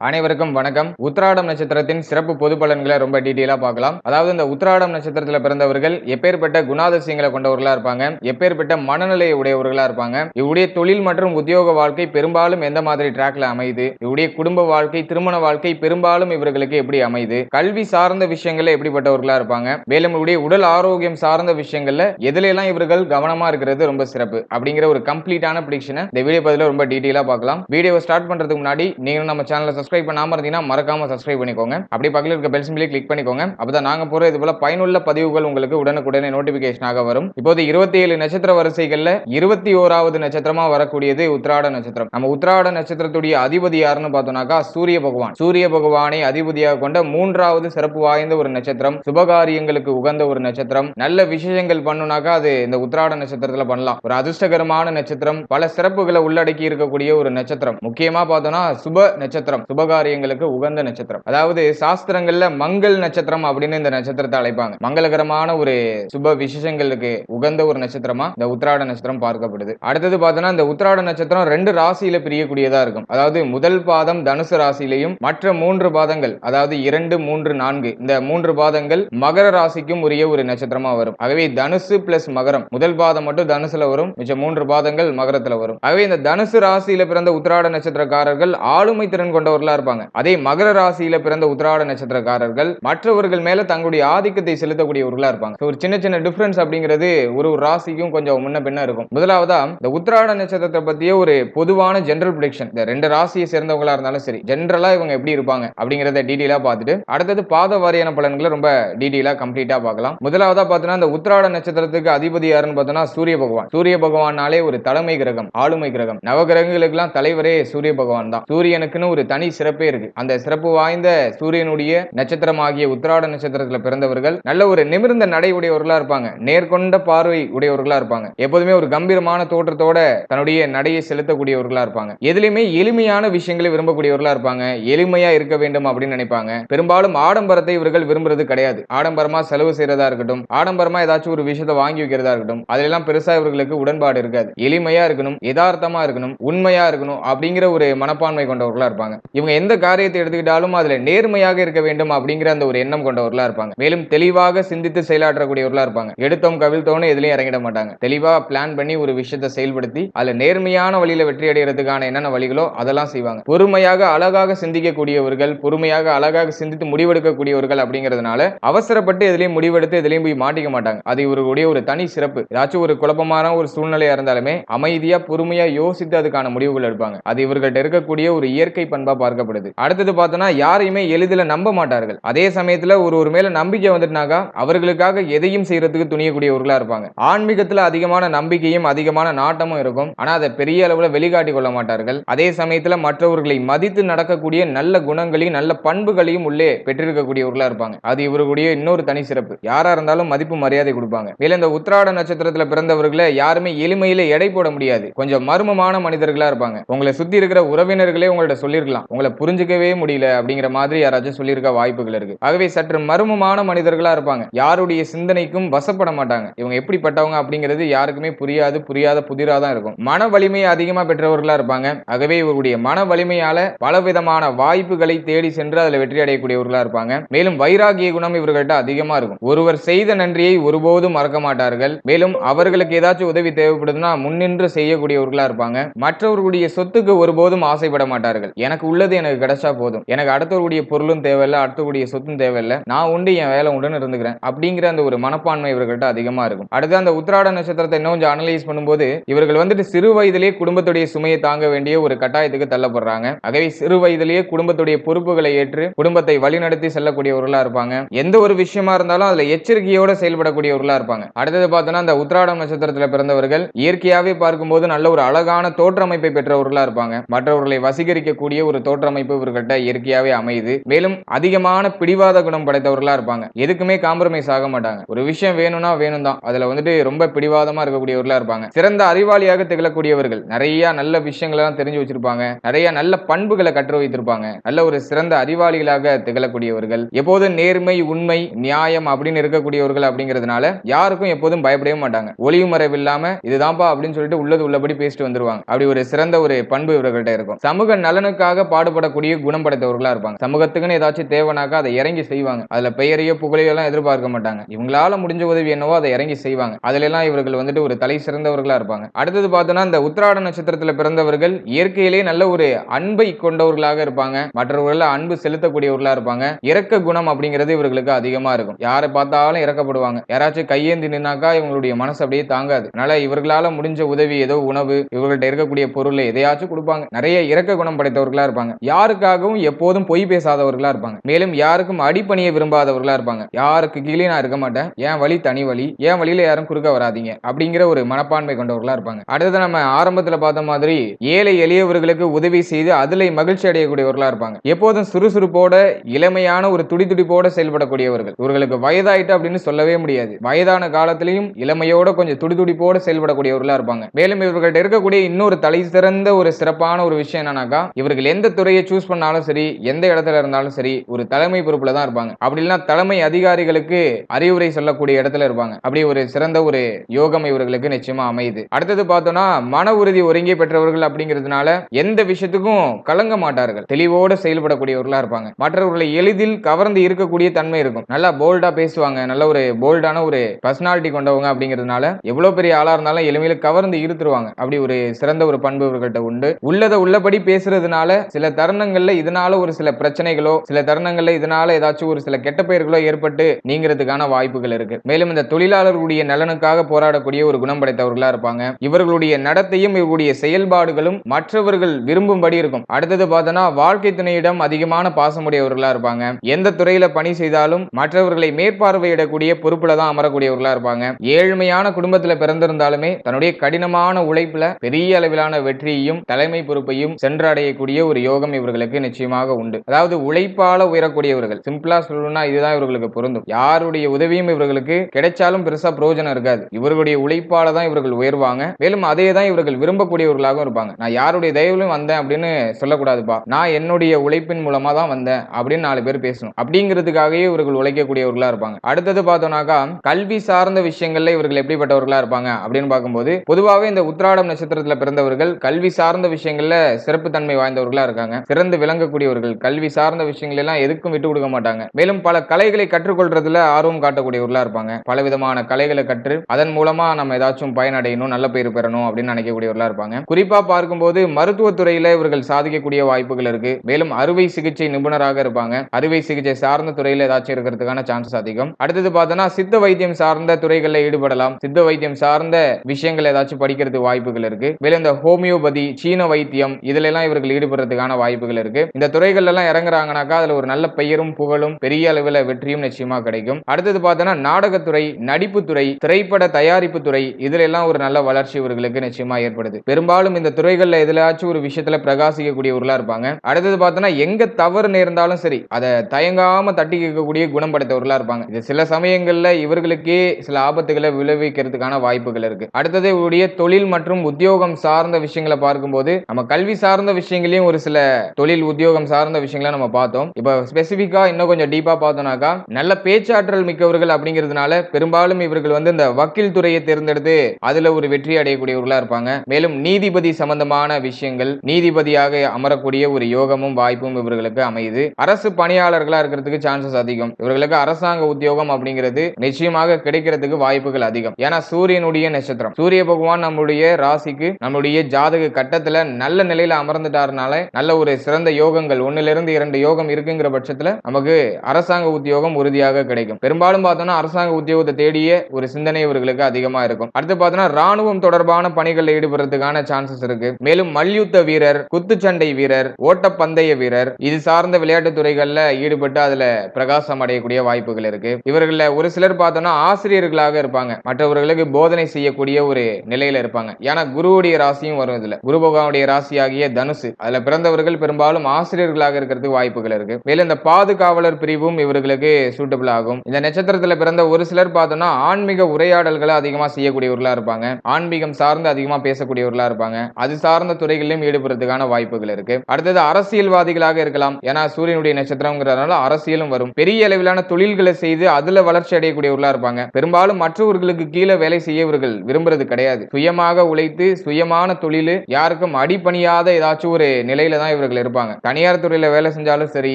அனைவருக்கும் வணக்கம். உத்திராடம் நட்சத்திரத்தின் சிறப்பு பொது பலன்களை ரொம்ப டீட்டெயிலா பார்க்கலாம். அதாவது இந்த உத்திராடம் நட்சத்திரத்தில் பிறந்தவர்கள் எப்பேற்பட்ட குணாதிசயங்களை கொண்டவர்களா இருப்பாங்க எப்பேற்பட்ட மனநிலை உடையவர்களா இருப்பாங்க இவருடைய தொழில் மற்றும் உத்தியோக வாழ்க்கை பெரும்பாலும் எந்த மாதிரி ட்ராக்ல அமையுது இவருடைய குடும்ப வாழ்க்கை திருமண வாழ்க்கை பெரும்பாலும் இவர்களுக்கு எப்படி அமையுது கல்வி சார்ந்த விஷயங்கள்ல எப்படிப்பட்டவர்களா இருப்பாங்க மேலும் இவருடைய உடல் ஆரோக்கியம் சார்ந்த விஷயங்கள்ல எதிலெல்லாம் இவர்கள் கவனமா இருக்கிறது ரொம்ப சிறப்பு அப்படிங்கிற ஒரு கம்ப்ளீட்டான ப்ரிடிக்ஷனை இந்த வீடியோ பதில ரொம்ப டீட்டெயிலா பார்க்கலாம். வீடியோ ஸ்டார்ட் பண்றதுக்கு முன்னாடி நீங்க நம்ம சேனலை சப்ஸ்கிரைப் பண்ணாமல் இருந்தீங்கன்னா மறக்காம சப்ஸ்கிரைப் பண்ணிக்கோங்க. அப்படி பக்கத்தில் இருக்க பெல் சிம்பிளி கிளிக் பண்ணிக்கோங்க. அப்பதான் நாங்க போற இது போல பயனுள்ள பதிவுகள் உங்களுக்கு உடனுக்குடனே நோட்டிபிகேஷனாக வரும். இப்போது இருபத்தி ஏழு நட்சத்திர வரிசைகள்ல இருபத்தி ஓராவது நட்சத்திரமா வரக்கூடியது உத்திராட நட்சத்திரம். நம்ம உத்திராட நட்சத்திரத்துடைய அதிபதி யாருன்னு பார்த்தோம்னாக்கா சூரிய பகவான். சூரிய பகவானை அதிபதியாக கொண்ட மூன்றாவது சிறப்பு வாய்ந்த ஒரு நட்சத்திரம். சுபகாரியங்களுக்கு உகந்த ஒரு நட்சத்திரம். நல்ல விஷயங்கள் பண்ணுனாக்கா அது இந்த உத்திராட நட்சத்திரத்துல பண்ணலாம். ஒரு அதிர்ஷ்டகரமான நட்சத்திரம். பல சிறப்புகளை உள்ளடக்கி இருக்கக்கூடிய ஒரு நட்சத்திரம். முக்கியமா பார்த்தோம்னா சுப நட்சத்திரம். சுபகாரியங்களுக்கு உகந்த நட்சத்திரம். அதாவது சாஸ்திரங்கள்ல மங்கள் நட்சத்திரம் அப்படின்னு இந்த நட்சத்திரத்தை அழைப்பாங்க. மங்களகரமான ஒரு சுப விசேஷங்களுக்கு உகந்த ஒரு நட்சத்திரமா இந்த உத்திராட நட்சத்திரம் பார்க்கப்படுது. அடுத்தது பார்த்தோம்னா இந்த உத்திராட நட்சத்திரம் ரெண்டு ராசியில பிரியக்கூடியதா இருக்கும். அதாவது முதல் பாதம் தனுசு ராசியிலையும் மற்ற மூன்று பாதங்கள் அதாவது இரண்டு மூன்று நான்கு இந்த மூன்று பாதங்கள் மகர ராசிக்கும் உரிய ஒரு நட்சத்திரமா வரும். ஆகவே தனுசு பிளஸ் மகரம் முதல் பாதம் மட்டும் தனுசுல வரும் மிச்ச மூன்று பாதங்கள் மகரத்துல வரும். ஆகவே இந்த தனுசு ராசியில பிறந்த உத்திராட நட்சத்திரக்காரர்கள் ஆளுமை திறன் கொண்டவர்கள் இருப்பாங்க. அதே மகர ராசியில பிறந்த உத்திராட நட்சத்திரக்காரர்கள் மற்றவர்கள் மேல தங்களுடைய ஆதிக்கத்தை செலுத்தக்கூடியவர்களா இருப்பாங்க. ஒரு சின்ன சின்ன டிஃபரன்ஸ் அப்படிங்கிறது ஒரு ஒரு ராசிக்கும் கொஞ்சம் முன்ன பின்ன இருக்கும். முதலாவதா இந்த உத்திராட நட்சத்திரத்தை பத்திய ஒரு பொதுவான ஜென்ரல் ப்ரிடிக்ஷன் இந்த ரெண்டு ராசியை சேர்ந்தவங்களா இருந்தாலும் சரி ஜென்ரலா இவங்க எப்படி இருப்பாங்க அப்படிங்கறத டீடெயிலா பார்த்துட்டு அடுத்தது பாத வாரியான பலன்களை ரொம்ப டீடெயிலா கம்ப்ளீட்டா பார்க்கலாம். முதலாவதா பார்த்தோம்னா இந்த உத்திராட நட்சத்திரத்துக்கு அதிபதி யாருன்னு பார்த்தோம்னா சூரிய பகவான். சூரிய பகவானாலே ஒரு தலைமை கிரகம் ஆளுமை கிரகம். நவகிரகங்களுக்கெல்லாம் தலைவரே சூரிய பகவான் தான். சூரியனுக்குன்னு ஒரு தனி சிறப்பே இருக்கு. அந்த சிறப்பு வாய்ந்த சூரியனுடைய நட்சத்திரமாகிய உத்திராட நட்சத்திரத்துல பிறந்தவர்கள் நல்ல ஒரு நிமிர்ந்த நடை உடையவர்களா இருப்பாங்க. நேர்கொண்ட பார்வை உடையவர்களா இருப்பாங்க. எப்போதுமே ஒரு கம்பீரமான தோற்றத்தோட தன்னுடைய நடையை செலுத்தக்கூடியவர்களா இருப்பாங்க. எதுலையுமே எளிமையான விஷயங்களை விரும்பக்கூடியவர்களா இருப்பாங்க. எளிமையா இருக்க வேண்டும் அப்படின்னு நினைப்பாங்க. பெரும்பாலும் ஆடம்பரத்தை இவர்கள் விரும்புறது கிடையாது. ஆடம்பரமா செலவு செய்யறதா இருக்கட்டும் ஆடம்பரமா ஏதாச்சும் ஒரு விஷயத்தை வாங்கி வைக்கிறதா இருக்கட்டும் அதெல்லாம் பெருசா இவர்களுக்கு உடன்பாடு இருக்காது. எளிமையா இருக்கணும் யதார்த்தமா இருக்கணும் உண்மையா இருக்கணும் அப்படிங்கிற ஒரு மனப்பான்மை கொண்டவர்களா இருப்பாங்க. இவங்க எந்த காரியத்தை எடுத்துக்கிட்டாலும் அதுல நேர்மையாக இருக்க வேண்டும் அப்படிங்கிற அந்த ஒரு எண்ணம் கொண்டவர்களா இருப்பாங்க. மேலும் தெளிவாக சிந்தித்து செயலாற்றக்கூடியவர்களா இருப்பாங்க. எடுத்தோம் கவிழ்த்தோன்னு எதுலையும் இறங்கிட மாட்டாங்க. தெளிவா பிளான் பண்ணி ஒரு விஷயத்தை செயல்படுத்தி அதுல நேர்மையான வழியில வெற்றி அடைகிறதுக்கான என்னென்ன வழிகளோ அதெல்லாம் செய்வாங்க. பொறுமையாக அழகாக சிந்திக்கக்கூடியவர்கள் பொறுமையாக அழகாக சிந்தித்து முடிவெடுக்கக்கூடியவர்கள் அப்படிங்கிறதுனால அவசரப்பட்டு எதுலையும் முடிவெடுத்து எதுலையும் போய் மாட்டிக்க மாட்டாங்க. அது இவர்களுடைய ஒரு தனி சிறப்பு. ஏதாச்சும் ஒரு குழப்பமான ஒரு சூழ்நிலையா இருந்தாலுமே அமைதியா பொறுமையா யோசித்து அதுக்கான முடிவுகள் எடுப்பாங்க. அது இவர்கள்ட்ட இருக்கக்கூடிய ஒரு இயற்கை பண்பா பார்க்கப்படுது. அடுத்தது பார்த்தோன்னா யாரையுமே எளிதில் நம்ப மாட்டார்கள். அதே சமயத்தில் ஒரு ஒரு மேல நம்பிக்கை வந்துட்டுனாக்கா அவர்களுக்காக எதையும் செய்யறதுக்கு துணியக்கூடியவர்களா இருப்பாங்க. ஆன்மீகத்தில் அதிகமான நம்பிக்கையும் அதிகமான நாட்டமும் இருக்கும். ஆனால் அதை பெரிய அளவில் வெளிக்காட்டி கொள்ள மாட்டார்கள். அதே சமயத்தில் மற்றவர்களை மதித்து நடக்கக்கூடிய நல்ல குணங்களையும் நல்ல பண்புகளையும் உள்ளே பெற்றிருக்கக்கூடியவர்களா இருப்பாங்க. அது இவர்களுடைய இன்னொரு தனி சிறப்பு. யாரா இருந்தாலும் மதிப்பு மரியாதை கொடுப்பாங்க. மேலும் இந்த உத்திராட நட்சத்திரத்தில் பிறந்தவர்களை யாருமே எளிமையில எடை போட முடியாது. கொஞ்சம் மர்மமான மனிதர்களா இருப்பாங்க. உங்களை சுத்தி இருக்கிற உறவினர்களே உங்கள்ட்ட சொல்லியிருக்கலாம் உங்களை புரிஞ்சுக்கவே முடியல அப்படிங்கிற மாதிரி யாராச்சும் சொல்லியிருக்க வாய்ப்புகள் இருக்கு. ஆகவே சற்று மர்மமான மனிதர்களா இருப்பாங்க. யாருடைய சிந்தனைக்கும் வசப்பட மாட்டாங்க. இவங்க எப்படிப்பட்டவங்க அப்படிங்கிறது யாருக்குமே புரியாது புரியாத புதிரா தான் இருக்கும். மன வலிமையை அதிகமா பெற்றவர்களா இருப்பாங்க. ஆகவே இவருடைய மன வலிமையால பலவிதமான வாய்ப்புகளை தேடி சென்று அதுல வெற்றி அடையக்கூடியவர்களா இருப்பாங்க. மேலும் வைராகிய குணம் இவர்கள்ட்ட அதிகமா இருக்கும். ஒருவர் செய்த நன்றியை ஒருபோதும் மறக்க மாட்டார்கள். மேலும் அவர்களுக்கு ஏதாச்சும் உதவி தேவைப்படுதுன்னா முன்னின்று செய்யக்கூடியவர்களா இருப்பாங்க. மற்றவர்களுடைய சொத்துக்கு ஒருபோதும் ஆசைப்பட மாட்டார்கள். எனக்கு உள்ள உள்ளது எனக்கு கிடைச்சா போதும். எனக்கு அடுத்தவருடைய பொருளும் தேவையில்லை அடுத்தவருடைய சொத்தும் தேவையில்லை. நான் உண்டு என் வேலை உண்டுன்னு இருந்துக்கிறேன். அப்படிங்கிற அந்த ஒரு மனப்பான்மை இவர்கள்ட்ட அதிகமா இருக்கும். அடுத்து அந்த உத்திராட நட்சத்திரத்தை இன்னும் கொஞ்சம் அனலைஸ் பண்ணும்போது இவர்கள் வந்துட்டு சிறு வயதிலேயே குடும்பத்துடைய சுமையை தாங்க வேண்டிய ஒரு கட்டாயத்துக்கு தள்ளப்படுறாங்க. ஆகவே சிறு வயதிலேயே குடும்பத்துடைய பொறுப்புகளை ஏற்று குடும்பத்தை வழிநடத்தி செல்லக்கூடியவர்களா இருப்பாங்க. எந்த ஒரு விஷயமா இருந்தாலும் அதுல எச்சரிக்கையோட செயல்படக்கூடியவர்களா இருப்பாங்க. அடுத்தது பார்த்தோம்னா அந்த உத்திராடம் நட்சத்திரத்துல பிறந்தவர்கள் இயற்கையாவே பார்க்கும்போது நல்ல ஒரு அழகான தோற்றமைப்பை பெற்றவர்களா இருப்பாங்க. மற்றவர்களை வசீகரிக்கக்கூடிய ஒரு தோற்றமைப்பு இவர்கள்ட்ட இயற்கையாவே அமையுது. மேலும் அதிகமான பிடிவாத குணம் படைத்தவர்களா இருப்பாங்க. எதுக்குமே காம்ப்ரமைஸ் ஆக மாட்டாங்க. ஒரு விஷயம் வேணும்னா வேணும் தான் அதுல வந்துட்டு ரொம்ப பிடிவாதமா இருக்கக்கூடியவர்களா இருப்பாங்க. சிறந்த அறிவாளியாக திகழக்கூடியவர்கள். நிறைய நல்ல விஷயங்கள் எல்லாம் தெரிஞ்சு வச்சிருப்பாங்க. நிறைய நல்ல பண்புகளை கற்று வைத்திருப்பாங்க. நல்ல ஒரு சிறந்த அறிவாளிகளாக திகழக்கூடியவர்கள். எப்போதும் நேர்மை உண்மை நியாயம் அப்படின்னு இருக்கக்கூடியவர்கள் அப்படிங்கிறதுனால யாருக்கும் எப்போதும் பயப்படவே மாட்டாங்க. ஒளிவு மறைவு இல்லாம இதுதான்ப்பா அப்படின்னு சொல்லிட்டு உள்ளது உள்ளபடி பேசிட்டு வந்துருவாங்க. அப்படி ஒரு சிறந்த ஒரு பண்பு இவர்கள்ட்ட இருக்கும். சமூக நலனுக்காக பாடு பாடுபடக்கூடிய குணம் படைத்தவர்களா இருப்பாங்க. சமூகத்துக்குன்னு ஏதாச்சும் தேவைனாக்கா அதை இறங்கி செய்வாங்க. அதுல பெயரையோ புகழையோ எல்லாம் எதிர்பார்க்க மாட்டாங்க. இவங்களால முடிஞ்ச உதவி என்னவோ அதை இறங்கி செய்வாங்க. அதுல எல்லாம் இவர்கள் வந்துட்டு ஒரு தலை சிறந்தவர்களா இருப்பாங்க. அடுத்தது பார்த்தோம்னா இந்த உத்திராட நட்சத்திரத்துல பிறந்தவர்கள் இயற்கையிலே நல்ல ஒரு அன்பை கொண்டவர்களாக இருப்பாங்க. மற்றவர்கள் அன்பு செலுத்தக்கூடியவர்களா இருப்பாங்க. இறக்க குணம் அப்படிங்கிறது இவர்களுக்கு அதிகமா இருக்கும். யாரை பார்த்தாலும் இறக்கப்படுவாங்க. யாராச்சும் கையேந்தி நின்னாக்கா இவங்களுடைய மனசு அப்படியே தாங்காது. அதனால இவர்களால முடிஞ்ச உதவி ஏதோ உணவு இவர்கள்ட்ட இருக்கக்கூடிய பொருள் எதையாச்சும் கொடுப்பாங்க. நிறைய இறக்க குணம் படைத்தவர்களா இருப்பாங்க. யாருக்காகவும் எப்போதும் பொய் பேசாதவர்களா இருப்பாங்க. மேலும் யாருக்கும் அடிப்பணிய விரும்பாதவர்களா இருப்பாங்க. யாருக்கு கீழே நான் இருக்க மாட்டேன். என் வழி தனி வழி. என் வழியில யாரும் குறுக்க வராதீங்க. அப்படிங்கிற ஒரு மனப்பான்மை கொண்டவர்களா இருப்பாங்க. அடுத்தது நம்ம ஆரம்பத்துல பார்த்த மாதிரி ஏழை எளியவர்களுக்கு உதவி செய்து அதுல மகிழ்ச்சி அடையக்கூடியவர்களா இருப்பாங்க. எப்போதும் சுறுசுறுப்போட இளமையான ஒரு துடிதுடிப்போட செயல்படக்கூடியவர்கள். இவர்களுக்கு வயதாயிட்டு அப்படின்னு சொல்லவே முடியாது. வயதான காலத்திலையும் இளமையோட கொஞ்சம் துடிதுடிப்போட செயல்படக்கூடியவர்களா இருப்பாங்க. மேலும் இவர்கள்ட்ட இருக்கக்கூடிய இன்னொரு தலை சிறந்த ஒரு சிறப்பான ஒரு விஷயம் என்னன்னாக்கா இவர்கள் எந்த துறையை சூஸ் பண்ணாலும் சரி எந்த இடத்துல இருந்தாலும் சரி ஒரு தலைமை பொறுப்புல தான் இருப்பாங்க. அப்படி இல்லைன்னா தலைமை அதிகாரிகளுக்கு அறிவுரை சொல்லக்கூடிய இடத்துல இருப்பாங்க. அப்படி ஒரு சிறந்த ஒரு யோகம் இவர்களுக்கு நிச்சயமா அமையுது. அடுத்தது பார்த்தோம்னா மன உறுதி ஒருங்கி பெற்றவர்கள் அப்படிங்கிறதுனால எந்த விஷயத்துக்கும் கலங்க மாட்டார்கள். தெளிவோடு செயல்படக்கூடியவர்களா இருப்பாங்க. மற்றவர்களை எளிதில் கவர்ந்து இருக்கக்கூடிய தன்மை இருக்கும். நல்லா போல்டா பேசுவாங்க. நல்ல ஒரு போல்டான ஒரு பர்சனாலிட்டி கொண்டவங்க அப்படிங்கிறதுனால எவ்வளவு பெரிய ஆளா இருந்தாலும் எளிமையில கவர்ந்து இருத்துருவாங்க. அப்படி ஒரு சிறந்த ஒரு பண்பு இவர்கள்ட்ட உண்டு. உள்ளதை உள்ளபடி பேசுறதுனால சில தருணங்கள்ல இதனால ஒரு சில பிரச்சனைகளோ சில தருணங்கள்ல இதனால ஏதாச்சும் ஒரு சில கெட்ட பெயர்களோ ஏற்பட்டு நீங்கிறதுக்கான வாய்ப்புகள் இருக்கு. மேலும் இந்த தொழிலாளர்களுடைய நலனுக்காக போராடக்கூடிய ஒரு குணம் படைத்தவர்களா இருப்பாங்க. இவர்களுடைய நடத்தையும் இவர்களுடைய செயல்பாடுகளும் மற்றவர்கள் விரும்பும்படி இருக்கும். அடுத்தது பார்த்தோன்னா வாழ்க்கை துணையிடம் அதிகமான பாசமுடையவர்களா இருப்பாங்க. எந்த துறையில பணி செய்தாலும் மற்றவர்களை மேற்பார்வையிடக்கூடிய பொறுப்புல தான் அமரக்கூடியவர்களா இருப்பாங்க. ஏழ்மையான குடும்பத்துல பிறந்திருந்தாலுமே தன்னுடைய கடினமான உழைப்புல பெரிய அளவிலான வெற்றியையும் தலைமை பொறுப்பையும் சென்றடையக்கூடிய ஒரு யோகம் இவர்களுக்கு நிச்சயமாக உண்டு. அதாவது உழைப்பால உயரக்கூடியவர்கள். சிம்பிளா சொல்லணும்னா இதுதான் இவர்களுக்கு பொருந்தும். யாருடைய உதவியும் இவர்களுக்கு கிடைச்சாலும் பெருசா பிரயோஜனம் இருக்காது. இவர்களுடைய உழைப்பால தான் இவர்கள் உயர்வாங்க. மேலும் அதே தான் இவர்கள் விரும்பக்கூடியவர்களாகவும் இருப்பாங்க. நான் யாருடைய தயவுலையும் வந்தேன் அப்படின்னு சொல்லக்கூடாதுப்பா. நான் என்னுடைய உழைப்பின் மூலமா தான் வந்தேன் அப்படின்னு நாலு பேர் பேசணும். அப்படிங்கிறதுக்காகவே இவர்கள் உழைக்கக்கூடியவர்களா இருப்பாங்க. அடுத்தது பார்த்தோம்னாக்கா கல்வி சார்ந்த விஷயங்கள்ல இவர்கள் எப்படிப்பட்டவர்களா இருப்பாங்க அப்படின்னு பார்க்கும்போது பொதுவாகவே இந்த உத்ராடம் நட்சத்திரத்தில் பிறந்தவர்கள் கல்வி சார்ந்த விஷயங்கள்ல சிறப்பு தன்மை வாய்ந்தவர்களா இருக்காங்க. சிறந்து விளங்கக்கூடியவர்கள். கல்வி சார்ந்த விஷயங்கள் எல்லாம் எதுக்கும் விட்டு கொடுக்க மாட்டாங்க. மேலும் பல கலைகளை கற்றுக்கொள்றதுல ஆர்வம் காட்டக்கூடியவர்களா இருப்பாங்க. பல விதமான கலைகளை கற்று அதன் மூலமா நம்ம ஏதாச்சும் பயனடையணும் நல்ல பேர் பெறணும் அப்படின்னு நினைக்கக்கூடியவர்களா இருப்பாங்க. குறிப்பா பார்க்கும்போது மருத்துவத்துறையில இவர்கள் சாதிக்கக்கூடிய வாய்ப்புகள் இருக்கு. மேலும் அறுவை சிகிச்சை நிபுணராக இருப்பாங்க. அறுவை சிகிச்சை சார்ந்த துறையில ஏதாச்சும் இருக்கிறதுக்கான சான்சஸ் அதிகம். அடுத்தது பார்த்தோன்னா சித்த வைத்தியம் சார்ந்த துறைகளில் ஈடுபடலாம். சித்த வைத்தியம் சார்ந்த விஷயங்கள் ஏதாச்சும் படிக்கிறதுக்கு வாய்ப்புகள் இருக்கு. மேலும் இந்த ஹோமியோபதி சீன வைத்தியம் இதுல எல்லாம் இவர்கள் ஈடுபடுறதுக்கான வாய்ப்புகள் இருக்கு. இந்த துறைகள் எல்லாம் இறங்குறாங்கனாக்கா அதுல ஒரு நல்ல பெயரும் புகழும் பெரிய அளவில் வெற்றியும் நிச்சயமா கிடைக்கும். அடுத்தது பார்த்தோன்னா நாடகத்துறை நடிப்புத்துறை திரைப்பட தயாரிப்பு துறை இதுல எல்லாம் ஒரு நல்ல வளர்ச்சி இவர்களுக்கு நிச்சயமா ஏற்படுது. பெரும்பாலும் இந்த துறைகள்ல எதுலாச்சும் ஒரு விஷயத்துல பிரகாசிக்கக்கூடியவர்களா இருப்பாங்க. அடுத்தது பார்த்தோன்னா எங்க தவறு நேர்ந்தாலும் சரி அதை தயங்காம தட்டி கேட்கக்கூடிய குணப்படுத்தவர்களா இருப்பாங்க. இது சில சமயங்கள்ல இவர்களுக்கே சில ஆபத்துகளை விளைவிக்கிறதுக்கான வாய்ப்புகள் இருக்கு. அடுத்தது இவருடைய தொழில் மற்றும் உத்தியோகம் சார்ந்த விஷயங்களை பார்க்கும்போது நம்ம கல்வி சார்ந்த விஷயங்களையும் ஒரு சில தொழில் உத்தியோகம் சார்ந்த விஷயங்களை நம்ம பார்த்தோம். இப்போ ஸ்பெசிஃபிக்காக இன்னும் கொஞ்சம் டீப்பாக பார்த்தோம்னாக்கா நல்ல பேச்சாற்றல் மிக்கவர்கள் அப்படிங்கிறதுனால பெரும்பாலும் இவர்கள் வந்து இந்த வக்கீல் துறையை தேர்ந்தெடுத்து அதில் ஒரு வெற்றி அடையக்கூடியவர்களாக இருப்பாங்க. மேலும் நீதிபதி சம்பந்தமான விஷயங்கள் நீதிபதியாக அமரக்கூடிய ஒரு யோகமும் வாய்ப்பும் இவர்களுக்கு அமையுது. அரசு பணியாளர்களாக இருக்கிறதுக்கு சான்சஸ் அதிகம். இவர்களுக்கு அரசாங்க உத்தியோகம் அப்படிங்கிறது நிச்சயமாக கிடைக்கிறதுக்கு வாய்ப்புகள் அதிகம். ஏன்னா சூரியனுடைய நட்சத்திரம். சூரிய பகவான் நம்முடைய ராசிக்கு நம்முடைய ஜாதக கட்டத்துல நல்ல நிலையில அமர்ந்துட்டாருனால நல்ல ஒரு சிறந்த யோகங்கள் ஒண்ணுல இருந்து இரண்டு யோகம் இருக்குங்கிற பட்சத்துல நமக்கு அரசாங்க உத்தியோகம் உறுதியாக கிடைக்கும். பெரும்பாலும் பார்த்தோம்னா அரசாங்க உத்தியோகத்தை தேடிய ஒரு சிந்தனை இவர்களுக்கு அதிகமா இருக்கும். அடுத்து பார்த்தோம்னா ராணுவம் தொடர்பான பணிகளில் ஈடுபடுறதுக்கான சான்சஸ் இருக்கு. மேலும் மல்யுத்த வீரர் குத்துச்சண்டை வீரர் ஓட்டப்பந்தய வீரர் இது சார்ந்த விளையாட்டு துறைகள்ல ஈடுபட்டு அதுல பிரகாசம் அடையக்கூடிய வாய்ப்புகள் இருக்கு. இவர்கள ஒரு சிலர் பார்த்தோம்னா ஆசிரியர்களாக இருப்பாங்க. மற்றவர்களுக்கு போதனை செய்யக்கூடிய ஒரு நிலையில இருப்பாங்க. ஏன்னா குருவுடைய ராசியும் வரும் இதுல. குரு பகவானுடைய ராசியாகிய தனுசு. அதுல பிறந்தவர்கள் பெரும்பாலும் ஆசிரியர்களாக இருக்கிறதுக்கு வாய்ப்புகள் இருக்கு. மேலும் இந்த பாதுகாவலர் பிரிவும் இவர்களுக்கு சூட்டபிள் ஆகும். இந்த நட்சத்திரத்துல பிறந்த ஒரு சிலர் பார்த்தோம்னா ஆன்மீக உரையாடல்களை அதிகமா செய்யக்கூடியவர்களா இருப்பாங்க. ஆன்மீகம் சார்ந்து அதிகமா பேசக்கூடியவர்களா இருப்பாங்க. அது சார்ந்த துறைகளிலும் ஈடுபடுறதுக்கான வாய்ப்புகள் இருக்கு. அடுத்தது அரசியல்வாதிகளாக இருக்கலாம். ஏன்னா சூரியனுடைய நட்சத்திரம்ங்கிறதுனால அரசியலும் வரும். பெரிய அளவிலான தொழில்களை செய்து அதுல வளர்ச்சி அடையக்கூடியவர்களா இருப்பாங்க. பெரும்பாலும் மற்றவர்களுக்கு கீழே வேலை செய்ய இவர்கள் விரும்புறது கிடையாது. சுயமாக உழைத்து சுயமான தொழில் யாருக்கும் அடிபணியாத ஏதாச்சும் ஒரு நிலையில தான் இவர்கள் இருப்பாங்க. தனியார் துறையில வேலை செஞ்சாலும் சரி